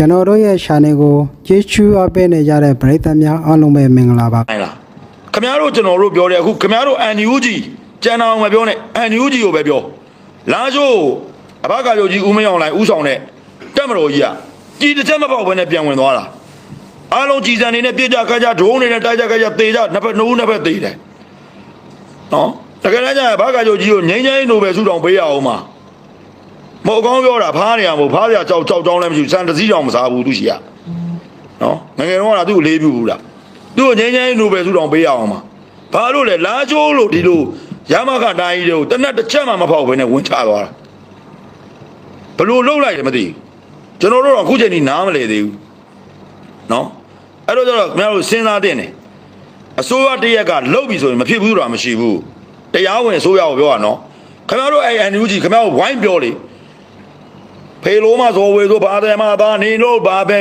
ကျွန်တော်တို့ရဲ့ channel ကိုကြည့်ချူအပ်ပေးနေကြတဲ့ပရိသတ်များအားလုံးပဲမင်္ဂလာပါနိုင်လားခမရတို့ကျွန်တော်တို့ပြောတယ်အခုခမရတို့ NUG ကျန်အောင်မပြောနဲ့ NUG ကိုပဲပြောလာချိုးအဘကာချုပ်ကြီးဦးမင်းအောင်လိုင်ဦးဆောင်တဲ့တက်မတော်ကြီးကကြည်တစ်ချက်မပေါက်ဘဲနဲ့ပြန်ဝင်သွားတာအားလုံးကြည်စံနေနဲ့ပြစ်ကြခါကြဒရုန်းနေနဲ့တိုက်ကြခါကြသေကြနှစ်ဖက်နှစ်ဦးနှစ်ဖက်သေတယ်နော်တကယ်တမ်းကျရင်အဘကာချုပ်ကြီးကိုငိမ့်ငိမ့်နိုဘယ်ဆုတောင်ပေးရအောင်မှာ မဟုတ်ကောင်းပြောတာဖားနေရမို့ဖားရကြောက်ကြောက်ကြောင်းလည်းမရှိဘူးစံတစည်းတောင်မစားဘူးသူရှိရနော်ငယ်ငယ်တော့ကသူ့ကိုလေးပြူဘူးလားသူ့ကိုငင်းငင်းနိုဘယ်စုတောင်ပေးရအောင်မှာဘာလို့လဲလာချိုးလို့ဒီလိုရမခတိုင်းကြီးတွေကိုတနက်တစ်ချက်မှမဖောက်ဘဲနဲ့ဝင်ချသွားတာဘလို့လှုပ်လိုက်တယ်မသိဘူးကျွန်တော်တို့တော့အခုချိန်ကြီးနားမလဲသေးဘူးနော်အဲ့တော့ကျတော့ခင်ဗျားတို့စဉ်းစားတင်တယ်အစိုးရတရက်ကလှုပ်ပြီဆိုရင်မဖြစ်ဘူးတော့မရှိဘူးတရားဝင်အစိုးရကိုပြောရနော်ခင်ဗျားတို့အဲ့ NUG ခင်ဗျားတို့ဝိုင်းပြောလေ ဖေလိုမဇော်ဝေဆိုဘာတယ်မဘာနေလို့ဘာပဲ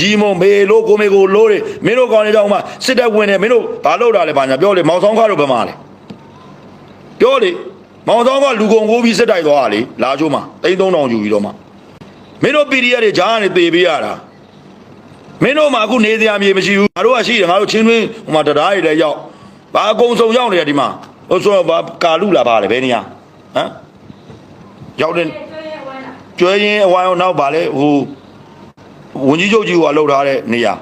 ရီမုံဖေလိုကိုမေကိုလိုးတယ်မင်းတို့ကောင်းနေကြောင်းမှစစ်တပ်ဝင်တယ်မင်းတို့ဘာလုပ်တာလဲဘာညာပြောလေမောင်ဆောင်ခါတို့ဘယ်မှာလဲပြောလေမောင်ဆောင်ကလူကုန်ကိုပြီးစစ်တိုက်သွားတာလေလာချိုးမှာတိန်း3000ယူပြီးတော့မှမင်းတို့ PDF တွေဂျားကနေတေပေးရတာမင်းတို့မှအခုနေစရာမြေမရှိဘူးငါတို့ကရှိတယ်ငါတို့ချင်းတွင်းဟိုမှာတရားတွေလည်းရောက်ဘာအကုန်စုံရောက်နေတယ်ဒီမှာဟိုဆိုတော့ဘာကာလူလာပါလေဘယ်နေရဟမ်ရောက်တဲ့ ကျွဲရင်အဝိုင်းအောင်နောက်ပါလေဟိုဝန်ကြီးချုပ်ကြီးကလှုပ်ထားတဲ့နေရာ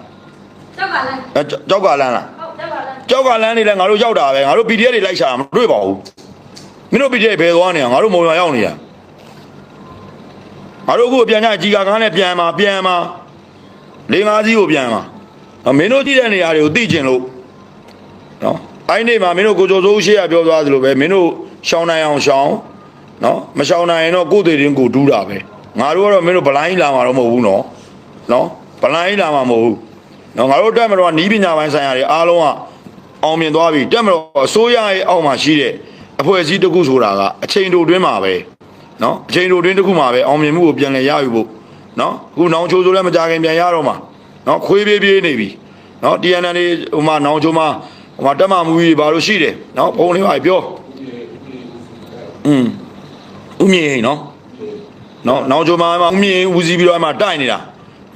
ကြောက်ကလည်း အဲကြောက်ကလန်းလား ဟုတ်ကြောက်ကလည်းကြောက်ကလန်းနေလဲငါတို့ရောက်တာပဲငါတို့ PDF တွေလိုက်ရှာမတွေ့ပါဘူးမင်းတို့ PDF ဘယ်သွားနေရငါတို့မုံရွာရောက်နေရငါတို့အခုပြန်ကြကြီးကာကားနဲ့ပြန်มาပြန်มาလေးငါးစီးကိုပြန်มาမင်းတို့ကြည့်တဲ့နေရာတွေကိုသိကျင်လို့နော်အဲ့ဒီမှာမင်းတို့ကိုကြိုစိုးရှိရပြောသွားသလိုပဲမင်းတို့ရှောင်းနိုင်အောင်ရှောင်း နော်မရှောင်းနိုင်ရင်တော့ကိုယ်တည်ရင်ကိုယ်တူးတာပဲငါတို့ကတော့မင်းတို့ဗလိုင်းလာမှာတော့မဟုတ်ဘူးနော်နော်ဗလိုင်းလာမှာမဟုတ်ဘူးနော်ငါတို့တက်မတော်ကနီးပညာပိုင်းဆိုင်ရာတွေအားလုံးကအောင်မြင်သွားပြီတက်မတော်အစိုးရရဲ့အောက်မှာရှိတဲ့အဖွဲ့အစည်းတစ်ခုဆိုတာကအချိန်တိုတွင်းမှာပဲနော်အချိန်တိုတွင်းတစ်ခုမှာပဲအောင်မြင်မှုကိုပြန်လည်ရယူဖို့နော်အခုနောင်ချိုးဆိုလည်းမကြခင်ပြန်ရတော့မှာနော်ခွေးပြေးပြေးနေပြီနော် TNN တွေဟိုမှာနောင်ချိုးမှာဟိုမှာတက်မမှုကြီးဘာလို့ရှိတယ်နော်ဘုံလေးပါပြောอืม ဥမြင့်နော်နော်နောင်ချိုးမှာဥမြင့်ဦးစီးပြီးတော့အမှတိုက်နေတာ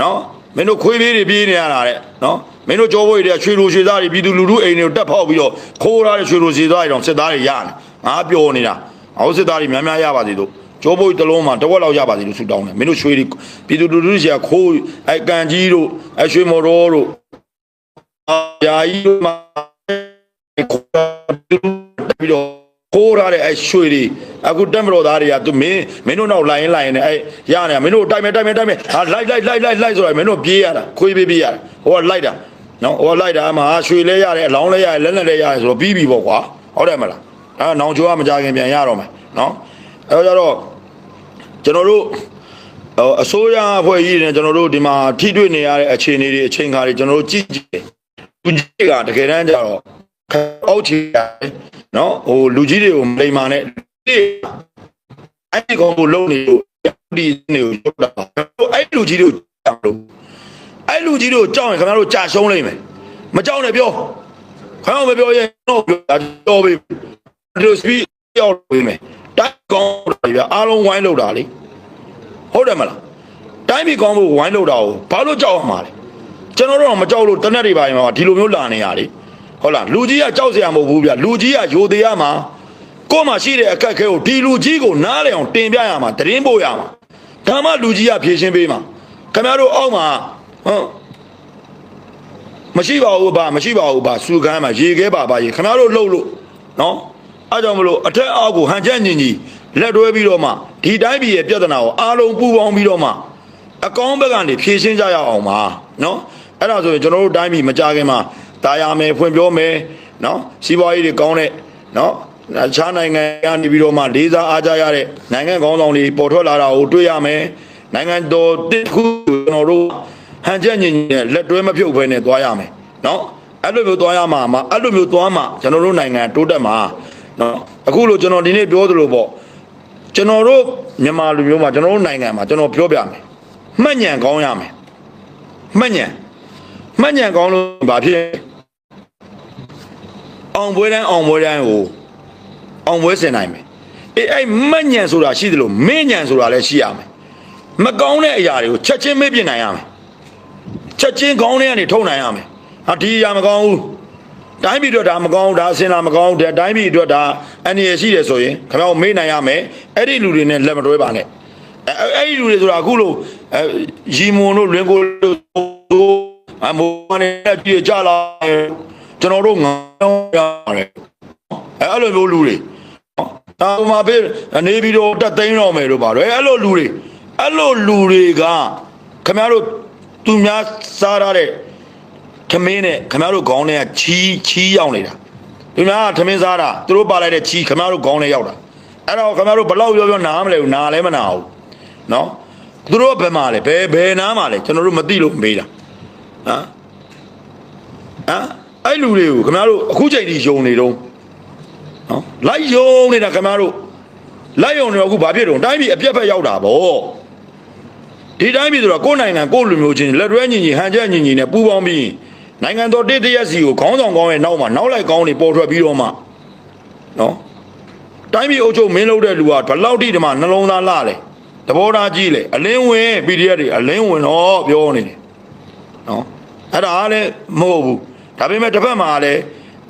နော်မင်းတို့ခွေးပြေးတွေပြေးနေရတာတဲ့နော်မင်းတို့ကြောဘွေတွေကရွှေလိုရွှေသားတွေပြည်သူလူထုအိမ်တွေကိုတက်ဖောက်ပြီးတော့ခိုးထားတဲ့ရွှေလိုရွှေသားတွေတော့စစ်သားတွေရနေငါပြောနေတာအောက်စစ်သားတွေများများရပါစေတို့ကြောဘွေတစ်လုံးမှာတစ်ဝက်လောက်ရပါစေလို့ဆုတောင်းတယ်မင်းတို့ရွှေတွေပြည်သူလူထုတွေကခိုးအဲကန်ကြီးတို့အဲရွှေမော်တော်တို့အာယာကြီးတို့မှာပြီးတော့ ခိုးထားတဲ့အဲရွှေတွေအခုတက်မတော်သားတွေကသူမင်းမင်းတို့နောက်လိုက်ရင်လိုက်ရင်အဲရနေတာမင်းတို့တိုက်မယ်တိုက်မယ်တိုက်မယ်ဟာလိုက်လိုက်လိုက်လိုက်လိုက်ဆိုတော့မင်းတို့ပြေးရတာခွေးပြေးပြေးရတာဟိုကလိုက်တာနော်ဟိုကလိုက်တာအမှရွှေလဲရတယ်အလောင်းလဲရတယ်လက်လက်လဲရတယ်ဆိုတော့ပြီးပြီပေါ့ကွာဟုတ်တယ်မလားအဲနောင်ချိုးကမကြခင်ပြန်ရတော့မယ်နော်အဲတော့ကျတော့ကျွန်တော်တို့ဟိုအစိုးရအဖွဲ့ကြီးတွေနဲ့ကျွန်တော်တို့ဒီမှာထိတွေ့နေရတဲ့အခြေအနေတွေအချိန်ခါတွေကျွန်တော်တို့ကြည့်ကြည့်လူကြီးကတကယ်တမ်းကျတော့အောက်ချီရတယ် နော်ဟိုလူကြီးတွေကိုမလိမ္မာနဲ့အဲ့ဒီကောင်ကိုလုံးနေလို့ဒီနေကိုရုပ်တာအဲ့လူကြီးတွေကိုကြောက်လို့အဲ့လူကြီးတွေကိုကြောက်ရင်ခင်ဗျားတို့ကြာရှုံးလိမ့်မယ်မကြောက်နဲ့ပြောခင်ဗျားမပြောရင်တော့ပြောတော့ပြီဒီလိုစပီရောက်ပြီမယ်တိုက်ကောင်းတယ်ဗျာအားလုံးဝိုင်းလို့တာလေဟုတ်တယ်မလားတိုင်းပြည်ကောင်းဖို့ဝိုင်းလို့တာကိုဘာလို့ကြောက်ရမှာလဲကျွန်တော်တို့ကမကြောက်လို့တနက်တွေပါရင်ဒီလိုမျိုးလာနေရလေ ဟုတ်လားလူကြီးကကြောက်စရာမဟုတ်ဘူးဗျာလူကြီးကယိုသေးရမှာကိုယ်မှာရှိတဲ့အခက်အခဲကိုဒီလူကြီးကိုနားလည်အောင်တင်ပြရမှာတရင်ပို့ရမှာဒါမှလူကြီးကဖြေရှင်းပေးမှာခင်ဗျားတို့အောက်မှာဟုတ်မရှိပါဘူးဗျမရှိပါဘူးဗျစူခမ်းမှာရေခဲပါပါရေခင်ဗျားတို့လှုပ်လို့နော်အဲကြောင့်မလို့အထက်အောက်ကိုဟန်ချက်ညင်ကြီးလက်တွဲပြီးတော့မှဒီတိုင်းပြည်ရဲ့ပြဿနာကိုအားလုံးပူပေါင်းပြီးတော့မှအကောင်းဘက်ကနေဖြေရှင်းကြရအောင်ပါနော်အဲ့ဒါဆိုရင်ကျွန်တော်တို့တိုင်းပြည်မကြခင်မှာ တာယာမယ်ဖွင့်ပြောမယ်နော်စီးပွားရေးတွေကောင်းတဲ့နော်အခြားနိုင်ငံကနေပြီးတော့မှလေးစားအားကြရတဲ့နိုင်ငံကောင်းဆောင်တွေပေါ်ထွက်လာတာကိုတွေ့ရမယ်နိုင်ငံတော်တစ်ခုကျွန်တော်တို့ဟန်ချက်ညင်ကြီးနဲ့လက်တွဲမဖြုတ်ဘဲနဲ့သွားရမယ်နော်အဲ့လိုမျိုးသွားရမှာမှာအဲ့လိုမျိုးသွားမှာကျွန်တော်တို့နိုင်ငံတိုးတက်မှာနော်အခုလိုကျွန်တော်ဒီနေ့ပြောသလိုပေါ့ကျွန်တော်တို့မြန်မာလူမျိုးမှာကျွန်တော်တို့နိုင်ငံမှာကျွန်တော်ပြောပြမယ်မှတ်ညံကောင်းရမယ်မှတ်ညံမှတ်ညံကောင်းလို့ဘာဖြစ်လဲ အောင်ပွဲတိုင်းအောင်ပွဲတိုင်းကိုအောင်ပွဲဆင်နိုင်မယ်အေးအဲ့မှတ်ညံဆိုတာရှိတယ်လို့မင်းညံဆိုတာလည်းရှိရမယ်မကောင်းတဲ့အရာတွေကိုချက်ချင်းမေ့ပြနိုင်ရမယ်ချက်ချင်းခေါင်းထဲကနေထုတ်နိုင်ရမယ်ဟာဒီအရာမကောင်းဘူးတိုင်းပြည်အတွက်ဒါမကောင်းဘူးဒါအစင်လာမကောင်းဘူးဒါတိုင်းပြည်အတွက်ဒါအန္တရာယ်ရှိတယ်ဆိုရင်ခင်ဗျားတို့မေ့နိုင်ရမယ်အဲ့ဒီလူတွေနဲ့လက်မတွဲပါနဲ့အဲ့အဲ့ဒီလူတွေဆိုတာအခုလို့အဲရီမွန်တို့လွင်ကိုတို့အမိုးမနဲ့ကြည့်ကြလာ ကျွန်တော်တို့ငါရတယ်အဲ့လိုမျိုးလူတွေအာဟိုမှာဖေးနေပြီးတော့တက်သိမ်းတော့မယ်လို့ပါတော့အဲ့လိုလူတွေအဲ့လိုလူတွေကခင်ဗျားတို့သူများစားရတဲ့ခမင်းနဲ့ခင်ဗျားတို့ခေါင်းထဲကချီးချီးရောက်နေတာသူများကခမင်းစားတာသူတို့ပါလိုက်တဲ့ချီးခင်ဗျားတို့ခေါင်းထဲရောက်တာအဲ့တော့ခင်ဗျားတို့ဘလောက်ပြောပြောနားမလဲဘူးနားလည်းမနာဘူးနော်သူတို့ကဘယ်မှာလဲဘယ်ဘယ်နားမှာလဲကျွန်တော်တို့မသိလို့မေးတာဟမ်ဟမ် အဲ့လူတွေကိုခင်ဗျားတို့အခုချိန်ထိယုံနေတော့နော်လိုက်ယုံနေတာခင်ဗျားတို့လိုက်ယုံနေတော့အခုဘာဖြစ်တော့တိုင်းပြည်အပြက်ဖက်ရောက်တာဗောဒီတိုင်းပြည်ဆိုတော့ကိုယ်နိုင်ငံကိုယ်လူမျိုးချင်းလက်တွဲညီညီဟန်ချက်ညီညီနဲ့ပူးပေါင်းပြီးနိုင်ငံတော်တည်တရက်စီကိုခေါင်းဆောင်ကောင်းရဲ့နောက်မှာနောက်လိုက်ကောင်းနေပေါ်ထွက်ပြီးတော့မှနော်တိုင်းပြည်အုပ်ချုပ်မင်းလုပ်တဲ့လူကဘယ်လောက်ထိဒီမှာနှလုံးသားလှလဲသဘောထားကြီးလေအလင်းဝင် PDF တွေအလင်းဝင်တော့ပြောနေတယ်နော်အဲ့ဒါလည်းမဟုတ်ဘူး ဒါပေမဲ့တစ်ဖက်မှာလည်း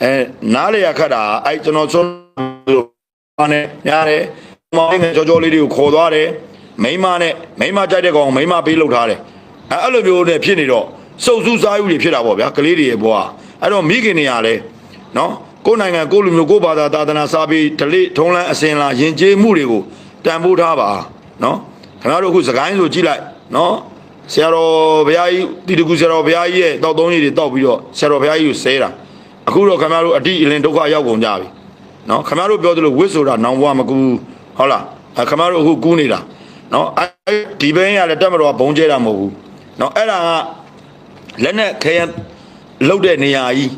အဲနားလေရခတ်တာအဲ့ကျွန်တော်ဆိုလို့ဘာနဲ့ရတယ်မောင်ငယ်ကြောကြောလေးတွေကိုခေါ်သွားတယ်မိန်းမနဲ့မိန်းမကြိုက်တဲ့ကောင်မိန်းမပေးလုပ်ထားတယ်အဲအဲ့လိုမျိုးနဲ့ဖြစ်နေတော့စုပ်စူးစားယူတွေဖြစ်တာပေါ့ဗျာကလေးတွေရဲ့ဘဝအဲ့တော့မိခင်တွေကလည်းနော်ကိုယ်နိုင်ငံကိုယ်လူမျိုးကိုယ်ဘာသာသာသနာစားပြီးဒလိထုံးလန်းအစင်လာယဉ်ကျေးမှုတွေကိုတန်ဖိုးထားပါနော်ခင်ဗျားတို့အခုစကိုင်းဆိုကြည့်လိုက်နော် ဆရာတော်ဘုရားကြီးတီတကူဆရာတော်ဘုရားကြီးရဲ့တောက်သုံးကြီးတွေတောက်ပြီးတော့ဆရာတော်ဘုရားကြီးကိုဆဲတာအခုတော့ခင်ဗျားတို့အတိအလင်ဒုက္ခရောက်ကုန်ကြပြီနော်ခင်ဗျားတို့ပြောသလိုဝစ်ဆိုတာနောင်ဘဝမကူဟုတ်လားအဲခင်ဗျားတို့အခုကူးနေတာနော်အဲဒီဘင်းရလည်းတက်မတော်ကဘုံကျဲတာမဟုတ်ဘူးနော်အဲ့ဒါကလက်နဲ့ခဲရန်လုတ်တဲ့နေရာကြီး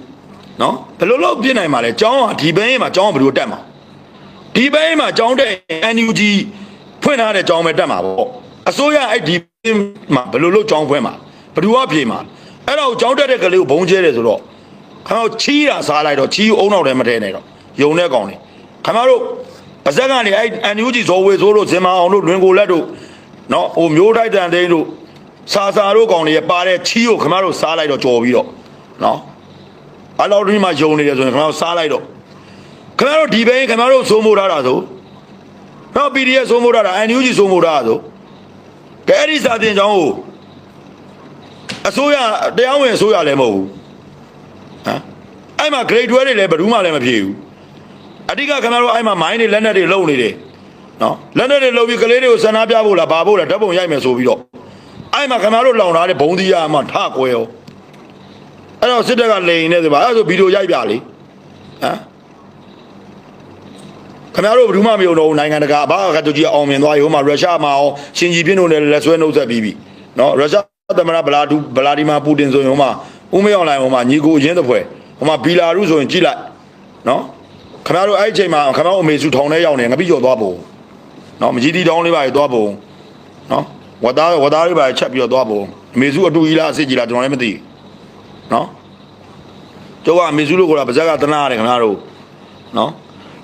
နော်ဘယ်လိုလုပ်ပြစ်နိုင်မှာလဲကျောင်းကဒီဘင်းမှာကျောင်းကဘယ်လိုတက်မှာဒီဘင်းမှာကျောင်းတဲ့ NUG ဖွင့်ထားတဲ့ကျောင်းပဲတက်မှာပေါ့အစိုးရအဲ့ဒီဘင်း မှာဘယ်လိုလုပ်ကျောင်းဖွင့်မှာဘယ်သူကဖြေမှာအဲ့တော့ကျောင်းတက်တဲ့ကလေးကိုဘုံကျဲတယ်ဆိုတော့ခမောချီးတာစားလိုက်တော့ချီးအုံနောက်တယ်မထဲနဲ့တော့ယုံတဲ့ကောင်နေခမောတို့ပါဇက်ကနေအဲ့ NUG ဇော်ဝေဆိုးတို့ဇင်မာအောင်တို့လွင်ကိုလက်တို့နော်ဟိုမျိုးတိုက်တန်သိန်းတို့စာစာတို့ကောင်တွေရပါတဲ့ချီးကိုခမောတို့စားလိုက်တော့ကြော်ပြီးတော့နော်အဲ့လောက်ဒီမှာယုံနေတယ်ဆိုရင်ခမောတို့စားလိုက်တော့ခမောတို့ဒီဘဲခမောတို့စိုးမိုးထားတာဆိုနော် PDF စိုးမိုးထားတာ NUG စိုးမိုးထားတာဆို ကဲအဲ့ဒီစာတင်ကြောင်းကိုအစိုးရတရားဝင်အစိုးရလည်းမဟုတ်ဘူးဟမ်အဲ့မှာ grade 12တွေလည်းဘယ်သူမှလည်းမဖြေဘူးအဓိကခင်ဗျားတို့အဲ့မှာ mine တွေလက်နက်တွေလုံနေတယ်နော်လက်နက်တွေလုံပြီးကလေးတွေကိုစန္ဒပြဖို့လားဘာဖို့လားဓာတ်ပုံရိုက်မယ်ဆိုပြီးတော့အဲ့မှာခင်ဗျားတို့လောင်ထားတဲ့ဘုံသီးရမှာထကွဲရောအဲ့တော့စစ်တပ်ကလိန်နေတယ်ဗျာအဲ့ဒါဆိုဗီဒီယိုရိုက်ပြလေဟမ် ခင်ဗျားတို့ဘယ်သူမှမယုံတော့ဘူးနိုင်ငံတကာဘာကတူကြီးအောင်မြင်သွားပြီဟိုမှာရုရှားမှာအောင်ရှင်ကြီးပြင်းတို့နဲ့လက်ဆွဲနှုတ်ဆက်ပြီးပြီနော်ရုရှားသမ္မတဗလာဒူဗလာဒီမာပူတင်ဆိုရင်ဟိုမှာဦးမေအောင်လိုင်ဟိုမှာညီကိုအရင်တစ်ဖွဲဟိုမှာဘီလာရုဆိုရင်ကြည့်လိုက်နော်ခင်ဗျားတို့အဲ့ဒီအချိန်မှာခင်ဗျားတို့အမေစုထောင်ထဲရောက်နေငါပြီးကျော်သွားပုံနော်မကြီးတီတောင်းလေးပါရသွားပုံနော်ဝတ်သားဝတ်သားလေးပါချက်ပြီးတော့သွားပုံအမေစုအတူကြီးလားအစ်စ်ကြီးလားကျွန်တော်လည်းမသိဘူးနော်ကျုပ်ကအမေစုလို့ခေါ်တာပါဇက်ကတနာရတယ်ခင်ဗျားတို့နော်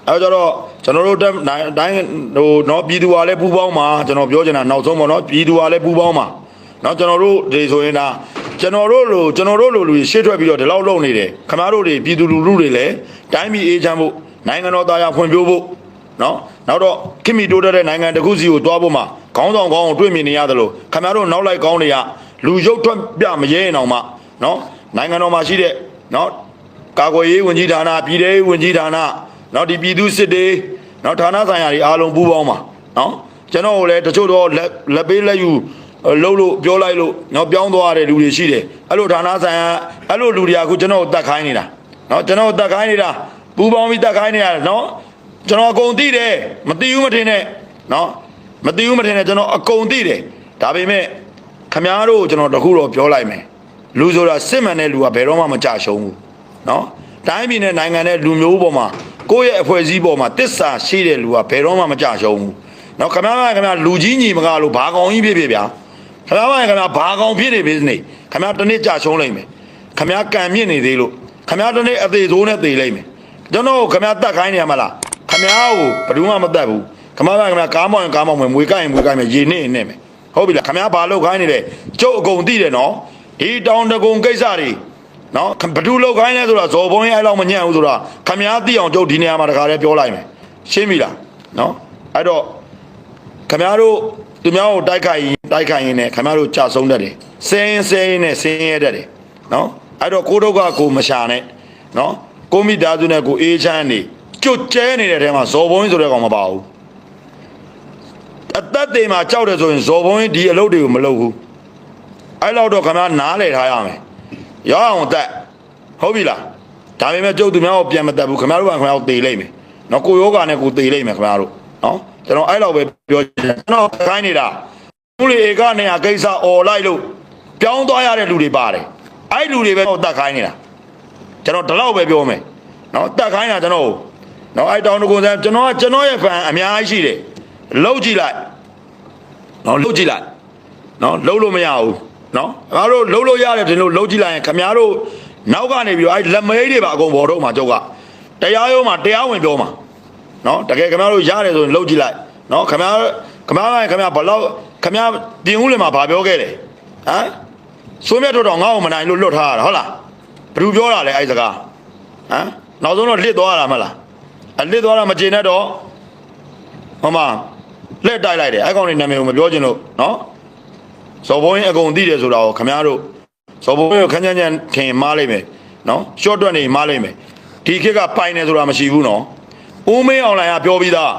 အဲကြတော့ ကျွန်တော်တို့တိုင်းတိုင်းဟိုနော်ပြည်သူကလည်းပူပေါင်းမှာကျွန်တော်ပြောချင်တာနောက်ဆုံးပေါ့နော်ပြည်သူကလည်းပူပေါင်းမှာနော်ကျွန်တော်တို့ဒီဆိုရင်ဒါကျွန်တော်တို့လိုကျွန်တော်တို့လိုလူရှေ့ထွက်ပြီးတော့ဒီလောက်လုံနေတယ်ခင်ဗျားတို့တွေပြည်သူလူထုတွေလည်းတိုင်းပြည်အေးချမ်းဖို့နိုင်ငံတော်သားရဖွံ့ဖြိုးဖို့နော်နောက်တော့ခင်မီတိုးတဲ့နိုင်ငံတစ်ခုစီကိုတွားဖို့မှာခေါင်းဆောင်ကောင်းကိုတွေ့မြင်နေရတယ်လို့ခင်ဗျားတို့နောက်လိုက်ကောင်းတွေကလူရုပ်ထွက်ပြမရဲရင်အောင်မှနော်နိုင်ငံတော်မှာရှိတဲ့နော်ကာကွယ်ရေးဝန်ကြီးဌာနပြည်ထောင်ရေးဝန်ကြီးဌာန နောက်ဒီပြည်သူစစ်တွေနောက်ဌာနဆိုင်ရာတွေအားလုံးပူးပေါင်းပါနော်ကျွန်တော်တို့လည်းတချို့တော့လက်လက်ပေးလက်ယူလှုပ်လို့ပြောလိုက်လို့နော်ပြောင်းသွားတဲ့လူတွေရှိတယ်အဲ့လိုဌာနဆိုင်ရာအဲ့လိုလူတွေကအခုကျွန်တော်ကိုတတ်ခိုင်းနေတာနော်ကျွန်တော်ကိုတတ်ခိုင်းနေတာပူးပေါင်းပြီးတတ်ခိုင်းနေတာနော်ကျွန်တော်အကုန်သိတယ်မသိဘူးမထင်နဲ့နော်မသိဘူးမထင်နဲ့ကျွန်တော်အကုန်သိတယ်ဒါပေမဲ့ခမားတို့ကျွန်တော်တခုတော့ပြောလိုက်မယ်လူဆိုတာစစ်မှန်တဲ့လူကဘယ်တော့မှမကြရှုံးဘူးနော်တိုင်းပြည်နဲ့နိုင်ငံနဲ့လူမျိုးပေါ်မှာ ကိုယ့်ရဲ့အဖွဲ့အစည်းပေါ်မှာတစ္ဆာရှိတဲ့လူကဘယ်တော့မှမကြရှုံးဘူးနော်ခမရမခင်ဗျာလူကြီးညီမကလို့ဘာကောင်ကြီးဖြစ်ဖြစ်ဗျာခမရမခင်ဗျာဘာကောင်ဖြစ်နေပြီနေခမရတစ်နေ့ကြရှုံးလိုက်မယ်ခမရကံမြင့်နေသေးလို့ခမရတစ်နေ့အသေးဆိုးနဲ့သေလိုက်မယ်ကျွန်တော်ခမရတတ်ခိုင်းနေရမလားခမရကိုဘယ်သူမှမတတ်ဘူးခမရခင်ဗျာကားမောင်းရင်ကားမောင်းမယ်မွေကိုက်ရင်မွေကိုက်မယ်ရေနေရင်နေမယ်ဟုတ်ပြီလားခမရဘာလုပ်ခိုင်းနေလဲကျုပ်အကုန်သိတယ်နော်ဒီတောင်တကုံကိစ္စတွေ နော်ဘဒူလောက်ခိုင်းလဲဆိုတာဇော်ဘုံရဲ့အဲ့လောက်မညံ့ဘူးဆိုတာခမည်းသိအောင်ကြုတ်ဒီနေရာမှာတခါလဲပြောလိုက်မယ်ရှင်းပြီလားနော်အဲ့တော့ခမည်းတော်သူများကိုတိုက်ခိုက်ရင်တိုက်ခိုက်ရင်လည်းခမည်းတော်ကြာဆုံးတတ်တယ်စင်းရင်စင်းရင်နဲ့စင်းရဲတတ်တယ်နော်အဲ့တော့ကိုဒုက္ခကိုမရှာနဲ့နော်ကိုမိသားစုနဲ့ကိုအေးချမ်းနေကြွကျဲနေတဲ့ထဲမှာဇော်ဘုံဆိုတဲ့ကောင်မပါဘူးအသက်တွေမှာကြောက်တယ်ဆိုရင်ဇော်ဘုံကြီးဒီအလုပ်တွေကိုမလုပ်ဘူးအဲ့လောက်တော့ခင်ဗျားနားလည်ထားရမယ် ရအောင်တက်ဟုတ်ပြီလားဒါပေမဲ့ကျုပ်သူများကိုပြန်မတက်ဘူးခင်ဗျားတို့ကခင်ဗျားကိုတေလိမ့်မယ်နော်ကိုယောဂာနဲ့ကိုတေလိမ့်မယ်ခင်ဗျားတို့နော်ကျွန်တော်အဲ့လောက်ပဲပြောချင်တယ်ကျွန်တော်ခိုင်းနေတာဦးလေဧကနေဟာကိစ္စអော်လိုက်လို့ပြောင်းသွားရတဲ့လူတွေပါတယ်အဲ့လူတွေပဲတော့တက်ခိုင်းနေတာကျွန်တော်ဒီလောက်ပဲပြောမယ်နော်တက်ခိုင်းတာကျွန်တော်နော်အဲ့တောင်တကွန်ဆန်ကျွန်တော်ကကျွန်တော်ရဲ့ fan အများကြီးရှိတယ်လောက်ကြည့်လိုက်နော်လှုပ်ကြည့်လိုက်နော်လှုပ်လို့မရဘူး နော်ခင်ဗျားတို့လှုပ်လို့ရတယ်တင်လို့လှုပ်ကြည့်လိုက်ရင်ခင်ဗျားတို့နောက်ကနေပြီးတော့အဲ့လက်မေးတွေပါအကုန်ပေါ်တော့မှာကြောက်ကတရားရုံးမှာတရားဝင်ပြောမှာနော်တကယ်ခင်ဗျားတို့ရတယ်ဆိုရင်လှုပ်ကြည့်လိုက်နော်ခင်ဗျားခင်ဗျားကခင်ဗျားဘလောက်ခင်ဗျားပြင်ဦးလင်မှာဘာပြောခဲ့လဲဟမ်စိုးမြတ်တို့တော့ငါ့ကိုမနိုင်လို့လွတ်ထားရတာဟုတ်လားဘယ်သူပြောတာလဲအဲ့စကားဟမ်နောက်ဆုံးတော့လစ်သွားတာမဟုတ်လားအလစ်သွားတာမကျေနပ်တော့ဟောမလက်တိုက်လိုက်တယ်အဲ့ကောင်တွေနာမည်ကိုမပြောချင်လို့နော် ဇော်ဘုံရင်အကုန်သိတယ်ဆိုတာကိုခမည်းတော်ဇော်ဘုံရင်ကိုခန်းချမ်းချမ်းခင်မားလိုက်မယ်နော်ရှော့တွက်နေမားလိုက်မယ်ဒီခေတ်ကပိုင်နေဆိုတာမရှိဘူးနော်ဦးမင်းအောင်လိုင်ကပြောပြီးသား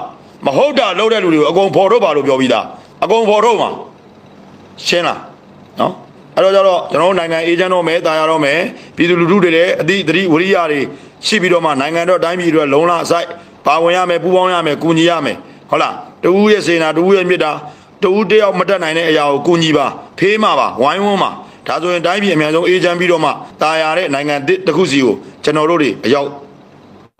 မဟုတ်တာလုပ်တဲ့လူတွေကိုအကုန်ဖော်ထုတ်ပါလို့ပြောပြီးသားအကုန်ဖော်ထုတ်မှာရှင်းလားနော်အဲ့တော့ကျတော့ကျွန်တော်တို့နိုင်ငံအေဂျင့်တော့မယ်တာယာတော့မယ်ပြည်သူလူထုတွေလည်းအသည့်တတိဝရိယတွေရှိပြီးတော့မှနိုင်ငံတော်တိုင်းပြည်တွေလုံလအဆိုင်ပါဝင်ရမယ်ပူးပေါင်းရမယ်ကူညီရမယ်ဟုတ်လားတဦးရဲ့စေနာတဦးရဲ့မြစ်တာ တဦးတယောက်မတက်နိုင်တဲ့အရာကိုကူညီပါဖေးမှာပါဝိုင်းဝန်းမှာဒါဆိုရင်တိုင်းပြည်အများဆုံးအေဂျင့်ပြီးတော့မှတာယာတဲ့နိုင်ငံတစ်ခုစီကိုကျွန်တော်တို့တွေအရောက်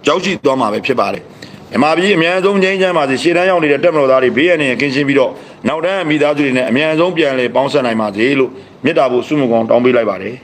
ရောက်ရှိသွားမှာပဲဖြစ်ပါတယ်မြန်မာပြည်အများဆုံးငြိမ်းချမ်းပါစေရှေ့တန်းရောက်နေတဲ့တက်မတော်သားတွေဘေးရန်နေကင်းရှင်းပြီးတော့နောက်တန်းမိသားစုတွေနဲ့အများဆုံးပြန်လည်ပေါင်းဆက်နိုင်ပါစေလို့မေတ္တာဖို့ဆုမကောင်းတောင်းပေးလိုက်ပါတယ်